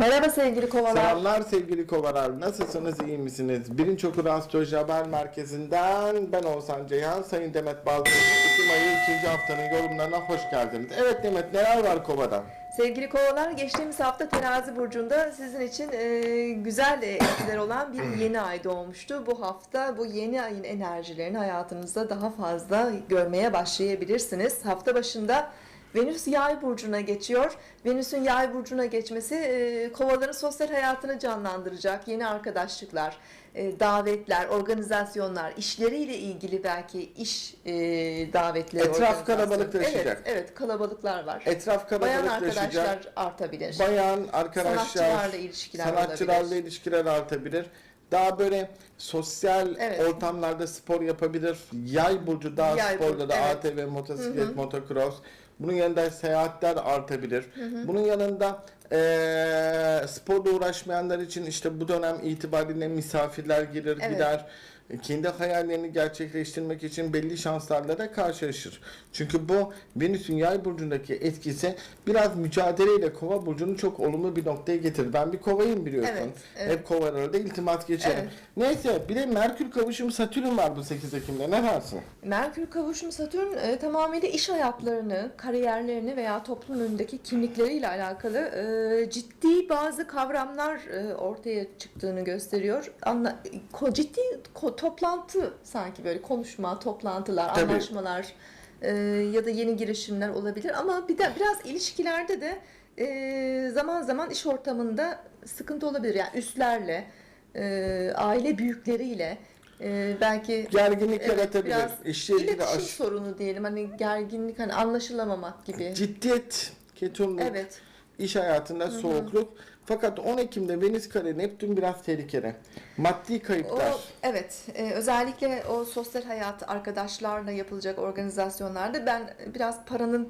Merhaba sevgili kovalar. Selamlar sevgili kovalar. Nasılsınız, iyi misiniz? Birinci Okur Astroloji Haber Merkezi'nden ben Oğuzhan Ceyhan, Sayın Demet Balcı. Ekim ayı ikinci haftanın yorumlarına hoş geldiniz. Evet Demet, neler var kovada? Sevgili kovalar geçtiğimiz hafta terazi burcunda sizin için e, güzel etkiler olan bir yeni ay doğmuştu. Bu hafta bu yeni ayın enerjilerini hayatınızda daha fazla görmeye başlayabilirsiniz. Hafta başında Venüs yay burcuna geçiyor. Venüs'ün yay burcuna geçmesi e, kovaların sosyal hayatını canlandıracak. Yeni arkadaşlıklar, e, davetler, organizasyonlar, işleriyle ilgili belki iş e, davetleri. Etraf kalabalıklaşacak. Evet, evet kalabalıklar var. Etraf Bayan kalabalıklaşacak. arkadaşlar artabilir. Bayan arkadaşlar, Sanatçılarla ilişkiler sanatçılarla olabilir. ilişkiler artabilir. Daha böyle sosyal Evet. ortamlarda spor yapabilir. Yay burcu daha Yay sporda burcu, da evet. ATV, motosiklet, motocross. Bunun yanında seyahatler artabilir. Bunun yanında eee sporla uğraşmayanlar için işte bu dönem itibariyle misafirler gelir Evet. gider. Kendi hayallerini gerçekleştirmek için belli şanslarla da karşılaşır. Çünkü bu Venüs'ün yay burcundaki etkisi biraz mücadeleyle kova burcunu çok olumlu bir noktaya getirir. Ben bir kovayım biliyorsun. Evet, evet. Hep kovalarda iltimat geçerim. Evet. Neyse bir de Merkür kavuşumu Satürn var bu 8 Ekim'de. Ne dersin? Merkür kavuşum Satürn e, tamamıyla iş hayatlarını, kariyerlerini veya toplum önündeki kimlikleriyle alakalı e, ciddi bazı kavramlar e, ortaya çıktığını gösteriyor. Anla, ko, ciddi ko- toplantı sanki böyle konuşma, toplantılar, Tabii. anlaşmalar e, ya da yeni girişimler olabilir ama bir de biraz ilişkilerde de e, zaman zaman iş ortamında sıkıntı olabilir. Yani üstlerle, e, aile büyükleriyle e, belki Gerginlik Evet, yaratabilir. biraz İşle İletişim aş- sorunu diyelim hani gerginlik hani anlaşılamamak gibi. ciddiyet, ketumluk, Evet. iş hayatında soğukluk. Fakat 10 Ekim'de Venüs kare Neptün biraz tehlikeli. Maddi O kayıplar. evet e, özellikle o sosyal hayat arkadaşlarla yapılacak organizasyonlarda ben biraz paranın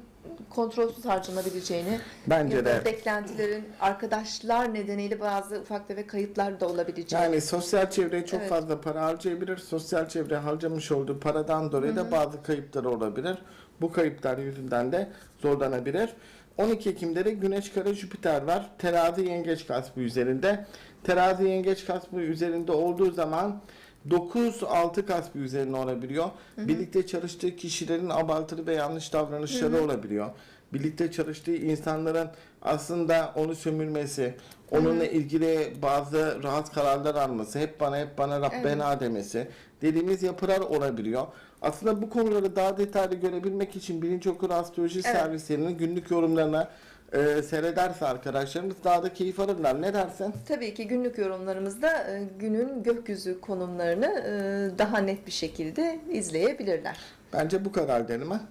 kontrolsüz harcanabileceğini Bence de. beklentilerin arkadaşlar nedeniyle bazı ufak tefek kayıplar da olabileceğini. Yani sosyal çevreye çok Evet. fazla para harcayabilir. Sosyal çevre harcamış olduğu paradan dolayı da bazı kayıplar olabilir. Bu kayıplar yüzünden de zorlanabilir. 12 Ekim'de de Güneş kare Jüpiter var. Terazi yengeç kasbı üzerinde. Terazi yengeç kasbı üzerinde olduğu zaman 9-6 kasbı üzerine olabiliyor. Birlikte çalıştığı kişilerin abartılı ve yanlış davranışları olabiliyor. Birlikte çalıştığı insanların aslında onu sömürmesi, onunla ilgili bazı rahat kararlar alması, hep bana hep bana Rabbena demesi dediğimiz yapılar olabiliyor. Aslında bu konuları daha detaylı görebilmek için birinci okur astroloji Evet. servislerinin günlük yorumlarına e, seyrederse arkadaşlarımız daha da keyif alırlar. Ne dersin? Tabii ki günlük yorumlarımızda e, günün gökyüzü konumlarını e, daha net bir şekilde izleyebilirler. Bence bu kadar derim ha.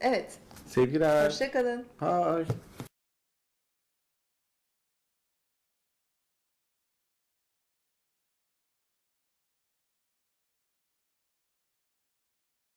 Evet. Sevgiler. Hoşçakalın. Bye.